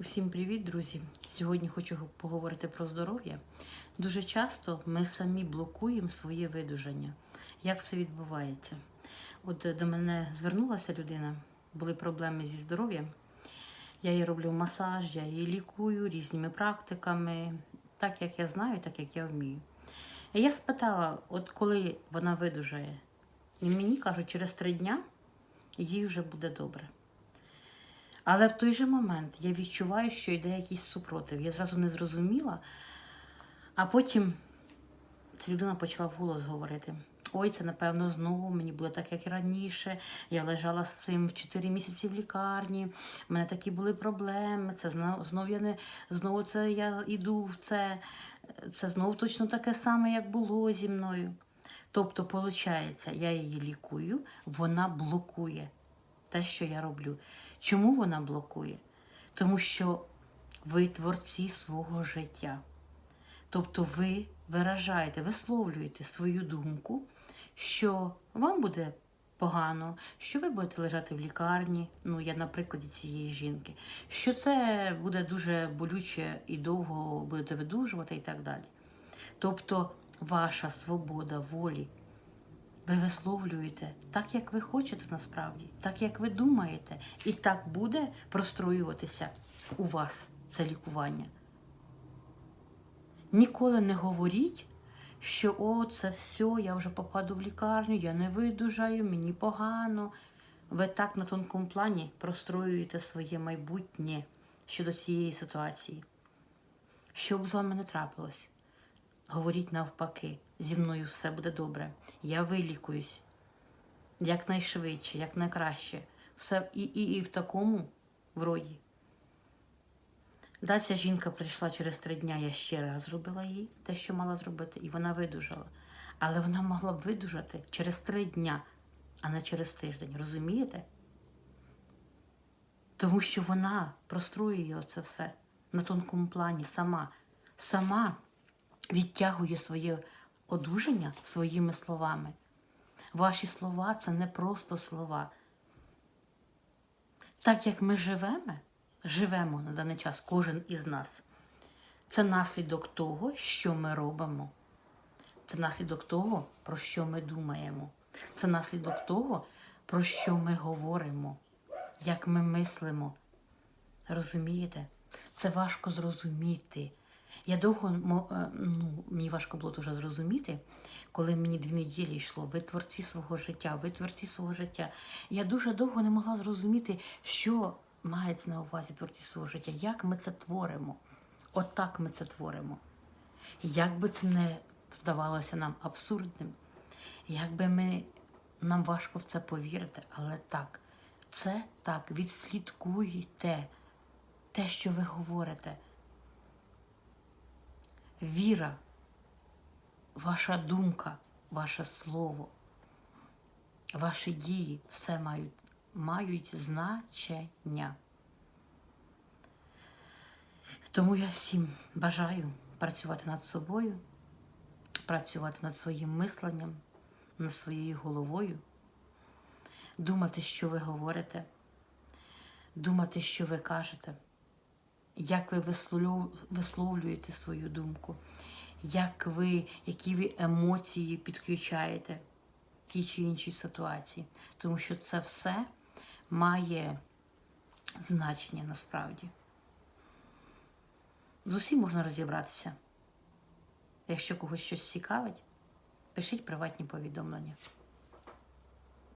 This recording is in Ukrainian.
Усім привіт, друзі! Сьогодні хочу поговорити про здоров'я. Дуже часто ми самі блокуємо своє видужання. Як це відбувається? От до мене звернулася людина, були проблеми зі здоров'ям. Я їй роблю масаж, я її лікую різними практиками, так як я знаю, так як я вмію. І я спитала, от коли вона видужає, і мені кажуть, через три дня їй вже буде добре. Але в той же момент я відчуваю, що йде якийсь супротив. Я зразу не зрозуміла. А потім ця людина почала вголос говорити: ой, це напевно знову мені було так, як і раніше. Я лежала з цим в 4 місяці в лікарні. У мене такі були проблеми. Це знов, знов я не знову це я йду в це. Це знову точно таке саме, як було зі мною. Тобто, виходить, я її лікую, вона блокує те, що я роблю. Чому вона блокує? Тому що ви творці свого життя. Тобто ви виражаєте, висловлюєте свою думку, що вам буде погано, що ви будете лежати в лікарні, ну я на прикладі цієї жінки, що це буде дуже болюче і довго будете видужувати і так далі. Тобто ваша свобода волі ви висловлюєте так, як ви хочете насправді, так, як ви думаєте, і так буде простроюватися у вас це лікування. Ніколи не говоріть, що о, це все, я вже попаду в лікарню, я не видужаю, мені погано. Ви так на тонкому плані простроюєте своє майбутнє щодо цієї ситуації. Що б з вами не трапилось, говоріть навпаки, зі мною все буде добре. Я вилікуюсь якнайшвидше, якнайкраще. Все і, і, і в такому вроді. Да, ця жінка прийшла через три дня, я ще раз зробила їй те, що мала зробити, і вона видужала. Але вона могла б видужати через три дня, а не через тиждень. Розумієте? Тому що вона простроює це все на тонкому плані сама. Сама відтягує своє одужання своїми словами. Ваші слова це не просто слова. Так як ми живемо, живемо на даний час, кожен із нас, це наслідок того, що ми робимо. Це наслідок того, про що ми думаємо. Це наслідок того, про що ми говоримо, як ми мислимо. Розумієте? Це важко зрозуміти. Я довго ну, мені важко було дуже зрозуміти, коли мені дві неділі йшло ви творці свого життя, ви творці свого життя. Я дуже довго не могла зрозуміти, що мається на увазі творці свого життя, як ми це творимо. Отак От ми це творимо. Як би це не здавалося нам абсурдним, як би ми, нам важко в це повірити, але так, це так, відслідкуйте те, що ви говорите віра, ваша думка, ваше слово, ваші дії все мають, мають значення. Тому я всім бажаю працювати над собою, працювати над своїм мисленням, над своєю головою, думати, що ви говорите, думати, що ви кажете як ви висловлюєте свою думку, як ви, які ви емоції підключаєте в тій чи іншій ситуації. Тому що це все має значення насправді. З усім можна розібратися. Якщо когось щось цікавить, пишіть приватні повідомлення.